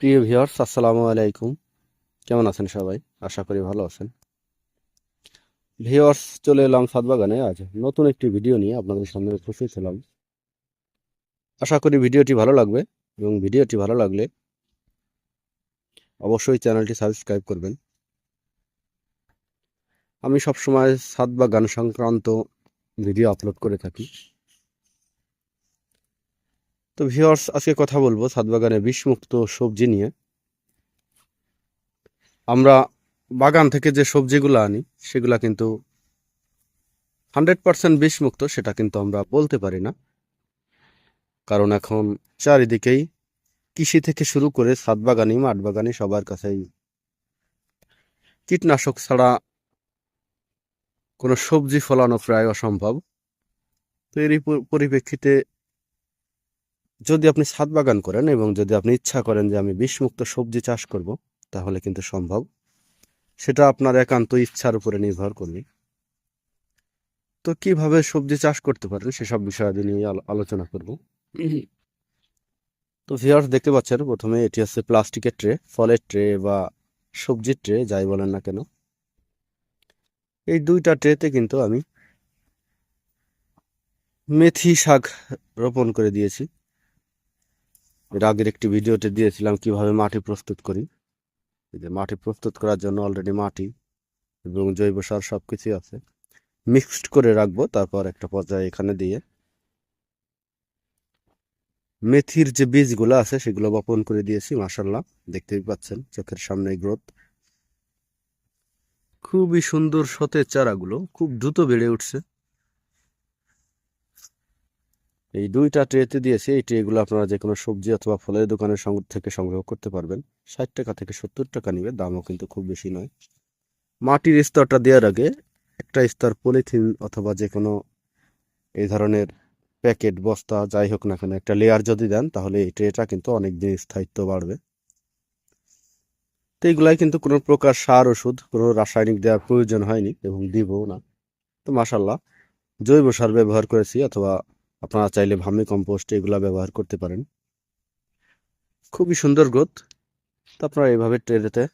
প্রিয় ভিউয়ার্স, আসসালামু আলাইকুম। কেমন আছেন সবাই? আশা করি ভালো আছেন। ভিউয়ার্স, চলে এলাম সাতবাগানে। আজ নতুন একটি ভিডিও নিয়ে আপনাদের সামনে উপস্থিত হলাম আশা করি ভিডিওটি ভালো লাগবে এবং ভিডিওটি ভালো লাগলে অবশ্যই চ্যানেলটি সাবস্ক্রাইব করবেন। আমি সবসময় সাত বাগান সংক্রান্ত ভিডিও আপলোড করে থাকি। তো ভিউয়ার্স আজকে কথা বলব ছাদ বাগানে বিষমুক্ত সবজি নিয়ে। আমরা বাগান থেকে যে সবজিগুলো আনি, সেগুলা কিন্তু হান্ড্রেড পার্সেন্ট বিষমুক্ত, সেটা কিন্তু আমরা বলতে পারি না। কারণ এখন চারিদিকেই কৃষি থেকে শুরু করে ছাদ বাগানি মাঠ বাগানি সবার কাছেই। কীটনাশক ছাড়া কোনো সবজি ফলানো প্রায় অসম্ভব। তো এরই পরিপ্রেক্ষিতে যদি আপনি ছাদ বাগান করেন এবং যদি আপনি ইচ্ছা করেন যে আমি বিষমুক্ত সবজি চাষ করব, তাহলে কিন্তু সম্ভব। সেটা আপনার একান্ত ইচ্ছার উপরে নির্ভর করবে। তো কীভাবে সবজি চাষ করতে পারেন সেসব বিষয়াদি নিয়ে আলোচনা করব। তো ভিউয়ার্স দেখতে পাচ্ছেন, প্রথমে এটি হচ্ছে প্লাস্টিকের ট্রে, ফলের ট্রে বা সবজির ট্রে, যাই বলেন না কেন। এই দুইটা ট্রেতে কিন্তু আমি মেথি শাক রোপণ করে দিয়েছি। এর আগের একটি ভিডিওতে দিয়েছিলাম কীভাবে মাটি প্রস্তুত করি। যে মাটি প্রস্তুত করার জন্য অলরেডি মাটি এবং জৈব সার সব কিছুই আছে। মিক্সড করে রাখব, তারপর একটা পর্যায়ে এখানে দিয়ে মেথির যে বীজগুলো আছে সেগুলো বপন করে দিয়েছি মাসাল্লাহ দেখতেই পাচ্ছেন চোখের সামনে গ্রোথ খুবই সুন্দর সতেজ চারাগুলো, খুব দ্রুত বেড়ে উঠছে। এই দুইটা ট্রেতে দিয়েছি এই ট্রেগুলো আপনারা যে কোনো সবজি অথবা ফলের দোকানের সঙ্গ- থেকে সংগ্রহ করতে পারবেন। ষাট টাকা থেকে সত্তর টাকা নিবে, দামও কিন্তু খুব বেশি নয়। মাটির স্তরটা দেওয়ার আগে একটা স্তর পলিথিন অথবা যে কোনো এই ধরনের প্যাকেট, বস্তা, যাই হোক না কেন, একটা লেয়ার যদি দেন, তাহলে এই ট্রেটা কিন্তু অনেক দিন স্থায়িত্ব বাড়বে। তো এইগুলাই কিন্তু কোনো প্রকার সার, ওষুধ, কোনো রাসায়নিক দেওয়ার প্রয়োজন হয়নি এবং দিবও না। তো মাসাল্লাহ জৈব সার ব্যবহার করেছি অথবা আপনারা চাইলে ভার্মি কম্পোস্ট এগুলা ব্যবহার করতে পারেন। খুবই সুন্দর গ্রোথ তো আপনারা এইভাবে ট্রেতে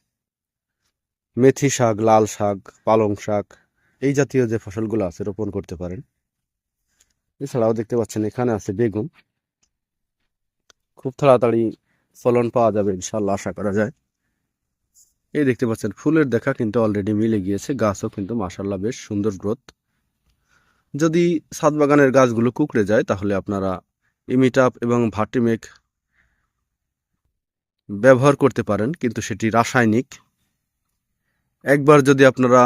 মেথি শাক, লাল শাক, পালং শাক, এই জাতীয় যে ফসলগুলো আছে রোপণ করতে পারেন। এছাড়াও দেখতে পাচ্ছেন এখানে আছে বেগুন। খুব তাড়াতাড়ি ফলন পাওয়া যাবে ইনশাল্লাহ আশা করা যায়। এই দেখতে পাচ্ছেন, ফুলের দেখা কিন্তু অলরেডি মিলে গিয়েছে, গাছও কিন্তু মাসাল্লাহ বেশ সুন্দর গ্রোথ যদি ছাদ বাগানের গাছগুলো কুকড়ে যায়, তাহলে আপনারা ইমিটাপ এবং ভার্টিমেক ব্যবহার করতে পারেন, কিন্তু সেটি রাসায়নিক। একবার যদি আপনারা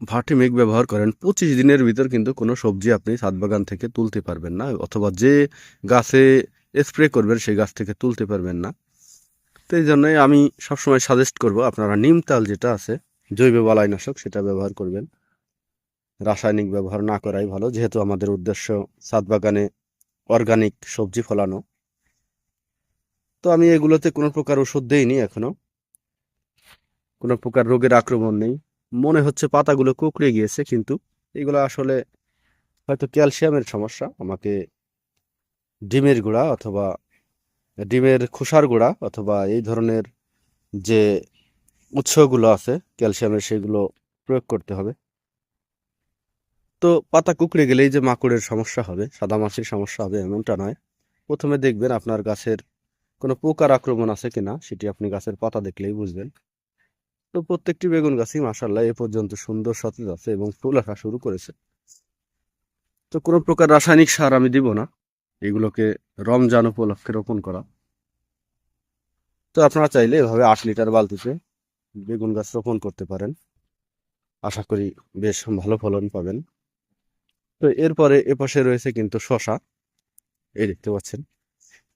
ভার্টিমেক ব্যবহার করেন, পঁচিশ দিনের ভিতর কিন্তু কোনো সবজি আপনি ছাদ বাগান থেকে তুলতে পারবেন না, অথবা যে গাছে স্প্রে করবেন, সেই গাছ থেকে তুলতে পারবেন না। তো এই জন্যই আমি সবসময় সাজেস্ট করব, আপনারা নিমতাল যেটা আছে, জৈব বালাইনাশক, সেটা ব্যবহার করবেন। রাসায়নিক ব্যবহার না করাই ভালো, যেহেতু আমাদের উদ্দেশ্য ছাদ বাগানে অর্গানিক সবজি ফলানো। তো আমি এগুলোতে কোনো প্রকার ওষুধ দেইনি এখনও। কোনো প্রকার রোগের আক্রমণ নেই। মনে হচ্ছে পাতাগুলো কুকড়ে গিয়েছে, কিন্তু এগুলো আসলে হয়তো ক্যালসিয়ামের সমস্যা। আমাকে ডিমের গুঁড়া অথবা ডিমের খোসার গুঁড়া অথবা এই ধরনের যে উৎসগুলো আছে, ক্যালসিয়ামের সেগুলো প্রয়োগ করতে হবে। তো পাতা কুকড়ে গেলেই যে মাকড়ের সমস্যা হবে, সাদামাছির সমস্যা হবে এমনটা নয়। প্রথমে দেখবেন আপনার গাছের কোনো পোকার আক্রমণ আছে কিনা, সেটি আপনি গাছের পাতা দেখলেই বুঝবেন। তো প্রত্যেকটি বেগুন গাছই মাসাল্লাহ এ পর্যন্ত সুন্দর সতেজ আছে এবং ফুল আসা শুরু করেছে। তো কোনো প্রকার রাসায়নিক সার আমি দিব না, এগুলোকে রমজান উপলক্ষে রোপণ করা। তো আপনারা চাইলে এভাবে আট লিটার বালতিতে বেগুন গাছ রোপণ করতে পারেন। আশা করি বেশ ভালো ফলন পাবেন। তো এরপরে এপাশে রয়েছে কিন্তু শশা। এই দেখতে পাচ্ছেন।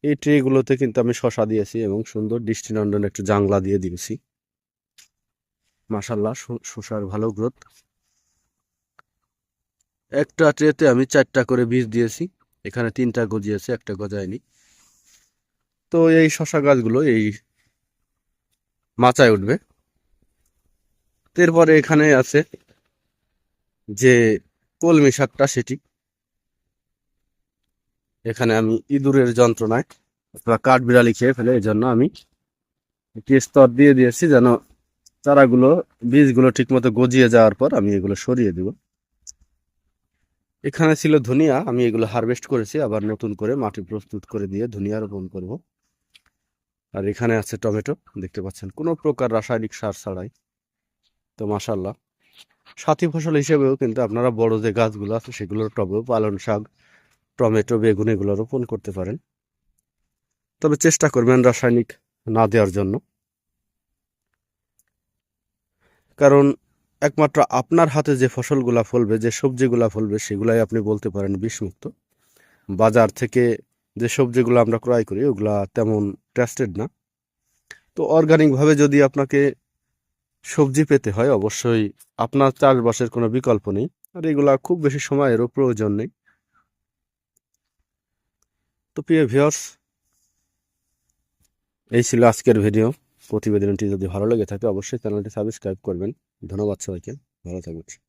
এই ট্রেগুলোতে কিন্তু আমি শশা দিয়েছি এবং সুন্দর দৃষ্টিনন্দন একটু জাংলা দিয়ে দিয়েছি। মাসাল্লাহ শশার ভালো গ্রোথ একটা ট্রেতে আমি চারটা করে বীজ দিয়েছি। এখানে তিনটা গজিয়েছে, একটা গজায়নি। তো এই শশা গাছগুলো এই মাচায় উঠবে। এরপরে এখানে আছে যে কলমি শাকটা সেটি। এখানে আমি ইঁদুরের যন্ত্রণায় অথবা কাঠবিড়ালি খেয়ে ফেলে এই জন্য আমি একটি স্তর দিয়ে দিয়েছি যেন চারাগুলো, বীজগুলো ঠিকমতো গজিয়ে যাওয়ার পর আমি এগুলো সরিয়ে দিব। এখানে ছিল ধনিয়া, আমি এগুলো হারভেস্ট করেছি, আবার নতুন করে মাটি প্রস্তুত করে দিয়ে ধনিয়া রোপণ করব। আর এখানে আছে টমেটো, দেখতে পাচ্ছেন, কোনো প্রকার রাসায়নিক সার ছাড়াই। তো মাসাল্লাহ সাথী ফসল হিসেবেও কিন্তু আপনারা বড় যে গাছগুলো আছে সেগুলোর টবেও পালন শাক, টমেটো, বেগুন এগুলো রোপণ করতে পারেন। তবে চেষ্টা করবেন রাসায়নিক না দেওয়ার জন্য। কারণ একমাত্র আপনার হাতে যে ফসলগুলা ফলবে, যে সবজিগুলা ফলবে, সেগুলাই আপনি বলতে পারেন বিষমুক্ত। বাজার থেকে যে সবজিগুলো আমরা ক্রয় করি, ওগুলা তেমন টেস্টেড না। তো অর্গানিকভাবে যদি আপনাকে সবজি পেতে হয়, অবশ্যই। আপনার চাষবাসের কোনো বিকল্প নেই, আর এগুলা খুব বেশি সময়েরও প্রয়োজন নেই। তো প্রিয় ভিওর্স এই ছিল আজকের ভিডিও প্রতিবেদনটি যদি ভালো লেগে থাকে, অবশ্যই চ্যানেলটি সাবস্ক্রাইব করবেন। ধন্যবাদ সবাইকে। ভালো থাকবেন।